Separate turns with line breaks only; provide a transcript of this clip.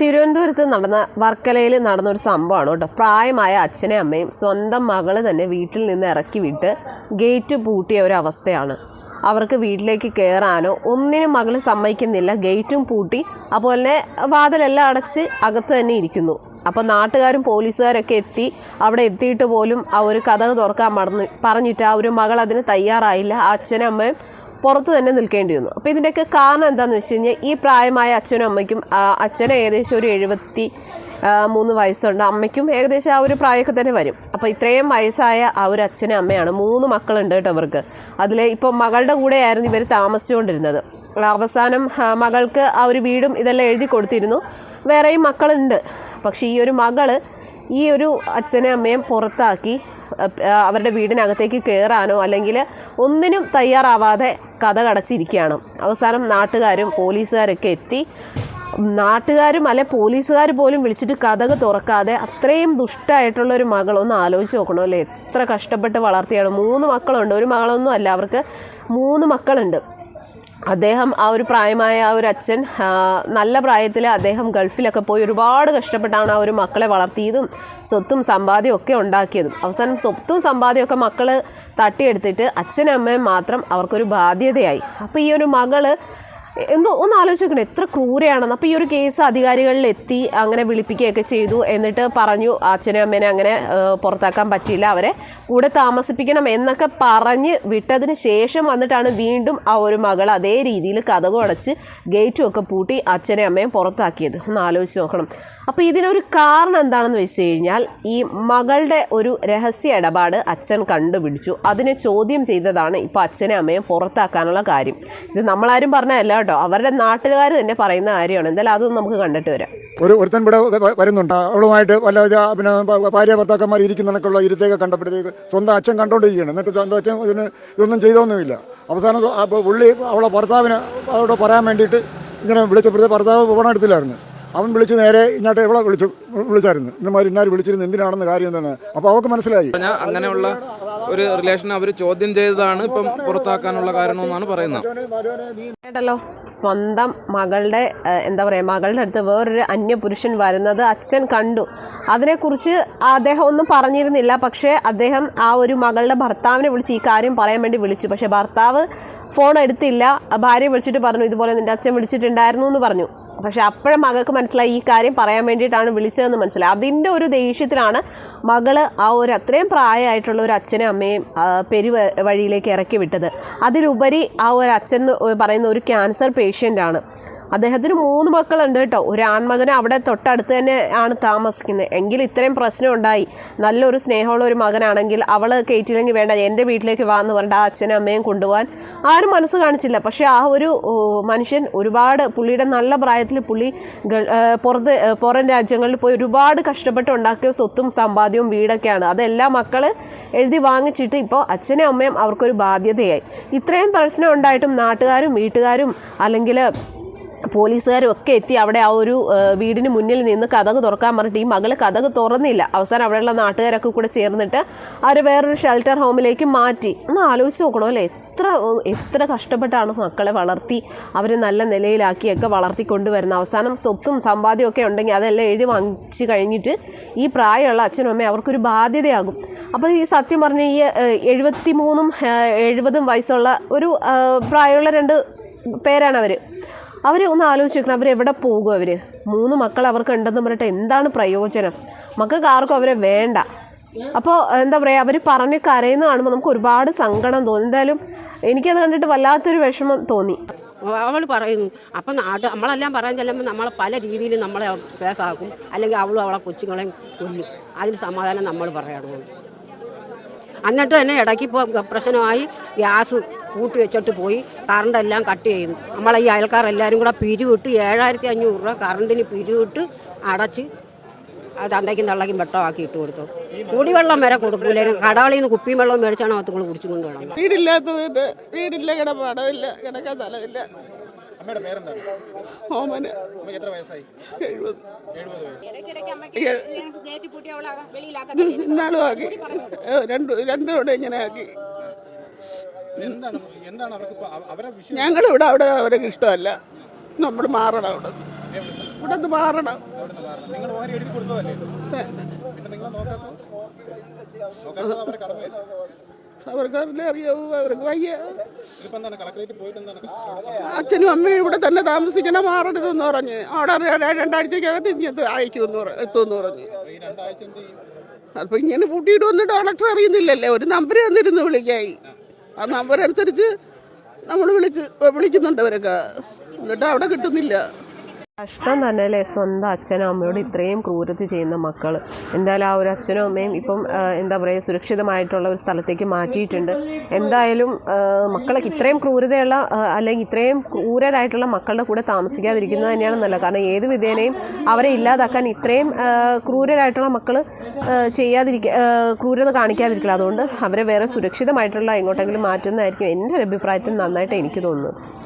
തിരുവനന്തപുരത്ത് നടന്ന വർക്കലയിൽ നടന്ന ഒരു സംഭവമാണ് കേട്ടോ. പ്രായമായ അച്ഛനെയും അമ്മയും സ്വന്തം മകൾ തന്നെ വീട്ടിൽ നിന്ന് ഇറക്കി വിട്ട് ഗേറ്റ് പൂട്ടിയ ഒരു അവസ്ഥയാണ്. അവർക്ക് വീട്ടിലേക്ക് കയറാനോ ഒന്നിനും മകൾ സമ്മതിക്കുന്നില്ല ഗേറ്റും പൂട്ടി അതുപോലെ വാതിലെല്ലാം അടച്ച് അകത്ത് തന്നെ ഇരിക്കുന്നു. അപ്പോൾ നാട്ടുകാരും പോലീസുകാരൊക്കെ എത്തി അവിടെ എത്തിയിട്ട് പോലും ആ ഒരു കഥ തുറക്കാൻ മറന്ന് പറഞ്ഞിട്ട് ആ ഒരു മകൾ അതിന് തയ്യാറായില്ല അച്ഛനും അമ്മയും പുറത്ത് തന്നെ നിൽക്കേണ്ടി വന്നു. അപ്പോൾ ഇതിന്റെയൊക്കെ കാരണം എന്താണെന്ന് വെച്ച് കഴിഞ്ഞാൽ ഈ പ്രായമായ അച്ഛനും അമ്മയ്ക്കും അച്ഛനെ ഏകദേശം ഒരു എഴുപത്തി മൂന്ന് വയസ്സുണ്ട്. അമ്മയ്ക്കും ഏകദേശം ആ ഒരു പ്രായമൊക്കെ തന്നെ വരും. അപ്പോൾ ഇത്രയും വയസ്സായ ആ ഒരു അച്ഛനും അമ്മയാണ്. മൂന്ന് മക്കളുണ്ട് കേട്ടോ അവർക്ക് അതിൽ ഇപ്പോൾ മകളുടെ കൂടെയായിരുന്നു ഇവർ താമസിച്ചുകൊണ്ടിരുന്നത്. അവസാനം മകൾക്ക് ആ ഒരു വീടും ഇതെല്ലാം എഴുതി കൊടുത്തിരുന്നു. വേറെയും മക്കളുണ്ട്. പക്ഷേ ഈ ഒരു മകൾ ഈ ഒരു അച്ഛനെ അമ്മയും പുറത്താക്കി അവരുടെ വീടിനകത്തേക്ക് കയറാനോ അല്ലെങ്കിൽ ഒന്നിനും തയ്യാറാവാതെ കഥ കടച്ചിരിക്കുകയാണ്. അവസാനം നാട്ടുകാരും പോലീസുകാരൊക്കെ എത്തി. നാട്ടുകാരും അല്ലെ പോലീസുകാർ പോലും വിളിച്ചിട്ട് കഥക് തുറക്കാതെ അത്രയും ദുഷ്ടമായിട്ടുള്ള ഒരു മകൾ ഒന്ന് ആലോചിച്ച് നോക്കണം അല്ലേ? എത്ര കഷ്ടപ്പെട്ട് വളർത്തിയാണ്. മൂന്ന് മക്കളുണ്ട്. ഒരു മകളൊന്നും അല്ല. അവർക്ക് മൂന്ന് മക്കളുണ്ട്. അദ്ദേഹം ആ ഒരു പ്രായമായ ആ ഒരു അച്ഛൻ നല്ല പ്രായത്തിൽ അദ്ദേഹം ഗൾഫിലൊക്കെ പോയി ഒരുപാട് കഷ്ടപ്പെട്ടാണ് ആ ഒരു മക്കളെ വളർത്തിയതും സ്വത്തും സമ്പാദ്യം ഒക്കെ ഉണ്ടാക്കിയതും. അവസാനം സ്വത്തും സമ്പാദ്യമൊക്കെ മക്കൾ തട്ടിയെടുത്തിട്ട് അച്ഛനും അമ്മയും മാത്രം അവർക്കൊരു ബാധ്യതയായി. അപ്പോൾ ഈ ഒരു മകൾ എന്തോ ഒന്ന് ആലോചിച്ച് നോക്കണം എത്ര ക്രൂരയാണെന്ന്. അപ്പോൾ ഈ ഒരു കേസ് അധികാരികളിൽ എത്തി അങ്ങനെ വിളിപ്പിക്കുകയൊക്കെ ചെയ്തു. എന്നിട്ട് പറഞ്ഞു അച്ഛനും അമ്മേനെ അങ്ങനെ പുറത്താക്കാൻ പറ്റിയില്ല. അവരെ കൂടെ താമസിപ്പിക്കണം എന്നൊക്കെ പറഞ്ഞ് വിട്ടതിന് ശേഷം വന്നിട്ടാണ് വീണ്ടും ആ ഒരു മകൾ അതേ രീതിയിൽ കഥകം അടച്ച് ഗേറ്റും ഒക്കെ പൂട്ടി അച്ഛനെ അമ്മയും പുറത്താക്കിയത്. ഒന്ന് ആലോചിച്ച് നോക്കണം. അപ്പോൾ ഇതിനൊരു കാരണം എന്താണെന്ന് വെച്ച് കഴിഞ്ഞാൽ ഈ മകളുടെ ഒരു രഹസ്യ ഇടപാട് അച്ഛൻ കണ്ടുപിടിച്ചു. അതിനെ ചോദ്യം ചെയ്തതാണ് ഇപ്പോൾ അച്ഛനെ അമ്മയും പുറത്താക്കാനുള്ള കാര്യം. ഇത് നമ്മളാരും പറഞ്ഞതല്ല കേട്ടോ. അവരുടെ നാട്ടുകാർ തന്നെ പറയുന്ന കാര്യമാണ്. എന്തായാലും അതൊന്നും നമുക്ക് കണ്ടിട്ട് വരാം.
ഒരു ഒരുത്തൻ ഇവിടെ വരുന്നുണ്ട്. അവളുമായിട്ട് വല്ല പിന്നെ ഭാര്യ ഭർത്താക്കന്മാർ ഇരിക്കുന്നതൊക്കെയുള്ള ഇരുത്തേക്ക് കണ്ടപ്പോഴത്തേക്ക് സ്വന്തം അച്ഛൻ കണ്ടോണ്ടിരിക്കുകയാണ്. എന്നിട്ട് സ്വന്തം അച്ഛൻ ഇതിന് ഇതൊന്നും ചെയ്തൊന്നുമില്ല. അവസാനം പുള്ളി അവളെ ഭർത്താവിന് അവളോട് പറയാൻ വേണ്ടിയിട്ട് ഇങ്ങനെ വിളിച്ചപ്പോഴത്തെ ഭർത്താവ് പോകണം എടുത്തില്ലായിരുന്നു. അവൻ വിളിച്ച് നേരെ ഇങ്ങോട്ട് ഇവളെ വിളിച്ചു വിളിച്ചായിരുന്നു. ഇന്നമാർ ഇന്നാർ വിളിച്ചിരുന്നു എന്തിനാണെന്ന് കാര്യം എന്താണ്? അപ്പോൾ അവൾക്ക് മനസ്സിലായി.
അങ്ങനെയുള്ള ഒരു റിലേഷൻ അവർ ചോദ്യം ചെയ്തതാണ് ഇപ്പം പുറത്താക്കാനുള്ള കാരണമെന്നാണ് പറയുന്നത്.
സ്വന്തം മകളുടെ എന്താ പറയുക മകളുടെ അടുത്ത് വേറൊരു അന്യപുരുഷൻ വരുന്നത് അച്ഛൻ കണ്ടു. അതിനെക്കുറിച്ച് അദ്ദേഹം ഒന്നും പറഞ്ഞിരുന്നില്ല. പക്ഷേ അദ്ദേഹം ആ ഒരു മകളുടെ ഭർത്താവിനെ വിളിച്ച് ഈ കാര്യം പറയാൻ വേണ്ടി വിളിച്ചു. പക്ഷേ ഭർത്താവ് ഫോൺ എടുത്തില്ല. ഭാര്യ വിളിച്ചിട്ട് പറഞ്ഞു ഇതുപോലെ നിന്റെ അച്ഛൻ വിളിച്ചിട്ടുണ്ടായിരുന്നു എന്ന് പറഞ്ഞു. പക്ഷെ അപ്പോഴും മകൾക്ക് മനസ്സിലായി ഈ കാര്യം പറയാൻ വേണ്ടിയിട്ടാണ് വിളിച്ചതെന്ന് മനസ്സിലായി. അതിന്റെ ഒരു ദേഷ്യത്തിലാണ് മകൾ ആ ഒരു അത്രയും പ്രായമായിട്ടുള്ള ഒരു അച്ഛനും അമ്മയും പെരു വഴിയിലേക്ക് ഇറക്കി വിട്ടത്. അതിലുപരി ആ ഒരു അച്ഛൻ പറയുന്ന ഒരു ക്യാൻസർ പേഷ്യന്റാണ്. അദ്ദേഹത്തിന് മൂന്ന് മക്കളുണ്ട് കേട്ടോ. ഒരു ആൺമകന് അവിടെ തൊട്ടടുത്ത് തന്നെ ആണ് താമസിക്കുന്നത്. എങ്കിൽ ഇത്രയും പ്രശ്നം ഉണ്ടായി. നല്ലൊരു സ്നേഹമുള്ള ഒരു മകനാണെങ്കിൽ അവൾ കയറ്റില്ലെങ്കിൽ വേണ്ട എന്റെ വീട്ടിലേക്ക് വാ എന്ന് പറഞ്ഞിട്ട് ആ അച്ഛനും അമ്മയും കൊണ്ടുപോകാൻ ആരും മനസ്സ് കാണിച്ചില്ല. പക്ഷേ ആ ഒരു മനുഷ്യൻ ഒരുപാട് പുള്ളിയുടെ നല്ല പ്രായത്തിൽ പുള്ളി പുറത്ത് പുറം രാജ്യങ്ങളിൽ പോയി ഒരുപാട് കഷ്ടപ്പെട്ട് ഉണ്ടാക്കിയ സ്വത്തും സമ്പാദ്യവും വീടൊക്കെയാണ്. അതെല്ലാം മക്കൾ എഴുതി വാങ്ങിച്ചിട്ട് ഇപ്പോൾ അച്ഛനും അമ്മയും അവർക്കൊരു ബാധ്യതയായി. ഇത്രയും പ്രശ്നം ഉണ്ടായിട്ടും നാട്ടുകാരും വീട്ടുകാരും അല്ലെങ്കിൽ പോലീസുകാരും ഒക്കെ എത്തി അവിടെ ആ ഒരു വീടിന് മുന്നിൽ നിന്ന് കഥക് തുറക്കാൻ പറഞ്ഞിട്ട് ഈ മകൾ കഥക് തുറന്നില്ല. അവസാനം അവിടെയുള്ള നാട്ടുകാരൊക്കെ കൂടെ ചേർന്നിട്ട് അവർ വേറൊരു ഷെൽട്ടർ ഹോമിലേക്ക് മാറ്റി. ഒന്ന് ആലോചിച്ച് നോക്കണോ അല്ലേ? എത്ര എത്ര കഷ്ടപ്പെട്ടാണ് മക്കളെ വളർത്തി അവരെ നല്ല നിലയിലാക്കിയൊക്കെ വളർത്തി കൊണ്ടുവരുന്നത് അവസാനം സ്വത്തും സമ്പാദ്യവും ഒക്കെ ഉണ്ടെങ്കിൽ അതെല്ലാം എഴുതി വാങ്ങിച്ച് കഴിഞ്ഞിട്ട് ഈ പ്രായമുള്ള അച്ഛനും അമ്മയും അവർക്കൊരു ബാധ്യതയാകും. അപ്പോൾ ഈ സത്യം പറഞ്ഞ ഈ എഴുപത്തി മൂന്നും എഴുപതും വയസ്സുള്ള ഒരു പ്രായമുള്ള രണ്ട് പേരാണ് അവർ അവർ ഒന്ന് ആലോചിച്ച് നോക്കണം. അവരെവിടെ പോകും അവർ മൂന്ന് മക്കൾ അവർക്ക് ഉണ്ടെന്ന് പറഞ്ഞിട്ട് എന്താണ് പ്രയോജനം? മക്കൾക്ക് ആർക്കും അവരെ വേണ്ട. അപ്പോൾ എന്താ പറയുക അവർ പറഞ്ഞ് കരയുന്ന കാണുമ്പോൾ നമുക്ക് ഒരുപാട് സങ്കടം തോന്നി. എന്തായാലും എനിക്കത് കണ്ടിട്ട് വല്ലാത്തൊരു വിഷമം തോന്നി.
അവൾ പറയുന്നു അപ്പം നാട്ട് നമ്മളെല്ലാം പറയാൻ ചെല്ലുമ്പോൾ നമ്മളെ പല രീതിയിൽ നമ്മളെ കേസാക്കും അല്ലെങ്കിൽ അവളും അവളെ കൊച്ചുങ്ങളെയും കൊല്ലും. അതിന് സമാധാനം നമ്മൾ പറയണം. എന്നിട്ട് തന്നെ ഇടയ്ക്ക് പ്രശ്നമായി ഗ്യാസ് കൂട്ടി വെച്ചിട്ട് പോയി. കറണ്ടെല്ലാം കട്ട് ചെയ്തു നമ്മൾ ഈ അയൽക്കാരെല്ലാവരും കൂടെ പിരിവിട്ട് ഏഴായിരത്തി അഞ്ഞൂറ് രൂപ കറണ്ടിന് പിരിവിട്ട് അടച്ച് അത് അന്തയ്ക്കും തള്ളയ്ക്കും വെട്ടമാക്കി ഇട്ട് കൊടുത്തു. കുടിവെള്ളം വരെ കൊടുക്കൂല? കടകളിൽ നിന്ന് കുപ്പിയും വെള്ളം മേടിച്ചാണ് അത് കുടിച്ചു കൊണ്ടുപോകണം വേണം
വീടില്ലാത്തതിന്റെ വീടില്ല കിടപ്പാടമില്ല കിടക്കാൻ സ്ഥലമില്ല.
അമ്മയുടെ പേരെന്താണ്?
ഓമന.
അമ്മയ്ക്ക് എത്ര വയസ്സായി?
എഴുപത്.
എഴുപത് വയസ്സ്.
ഇന്നാളും ആക്കി രണ്ട് രണ്ടോടെ ഇങ്ങനെ ആക്കി.
എന്താണ് എന്താണ് അവർക്ക് അവരെ വിഷയം?
ഞങ്ങളിവിടെ അവിടെ അവർക്ക് ഇഷ്ടമല്ല. നമ്മൾ മാറണം അവിടെ. ഇവിടെ നിന്ന് മാറണം?
നിങ്ങൾ
അറിയാവൂ അവർക്ക് വയ്യ. അച്ഛനും അമ്മയും ഇവിടെ തന്നെ താമസിക്കണം മാറരുതെന്ന് പറഞ്ഞ്. അവിടെ രണ്ടാഴ്ചക്കകത്ത് ഇങ്ങനത്തെ അയക്കുമെന്ന് പറഞ്ഞു എത്തുമെന്ന് പറഞ്ഞ്. അപ്പൊ ഇങ്ങനെ പൂട്ടിയിട്ട് വന്നിട്ട് കളക്ടർ അറിയുന്നില്ലല്ലേ? ഒരു നമ്പർ തന്നിരുന്നു വിളിക്കായി. ആ നമ്പർ അനുസരിച്ച് നമ്മൾ വിളിച്ച് വിളിക്കുന്നുണ്ട് അവരൊക്കെ. എന്നിട്ട് അവിടെ കിട്ടുന്നില്ല.
കഷ്ടം തന്നെ അല്ലേ സ്വന്തം അച്ഛനും അമ്മയോട് ഇത്രയും ക്രൂരത ചെയ്യുന്ന മക്കൾ എന്തായാലും ആ ഒരു അച്ഛനും അമ്മയും ഇപ്പം എന്താ പറയുക സുരക്ഷിതമായിട്ടുള്ള ഒരു സ്ഥലത്തേക്ക് മാറ്റിയിട്ടുണ്ട്. എന്തായാലും മക്കളെ ഇത്രയും ക്രൂരതയുള്ള അല്ലെങ്കിൽ ഇത്രയും ക്രൂരരായിട്ടുള്ള മക്കളുടെ കൂടെ താമസിക്കാതിരിക്കുന്നത് തന്നെയാണ് നല്ലത്. കാരണം ഏത് വിധേനയും അവരെ ഇല്ലാതാക്കാൻ ഇത്രയും ക്രൂരരായിട്ടുള്ള മക്കൾ ചെയ്യാതിരിക്കുക ക്രൂരത കാണിക്കാതിരിക്കില്ല അതുകൊണ്ട് അവരെ വേറെ സുരക്ഷിതമായിട്ടുള്ള എങ്ങോട്ടെങ്കിലും മാറ്റുന്നതായിരിക്കും എന്റെ ഒരു അഭിപ്രായത്തിൽ നന്നായിട്ട് എനിക്ക് തോന്നുന്നത്.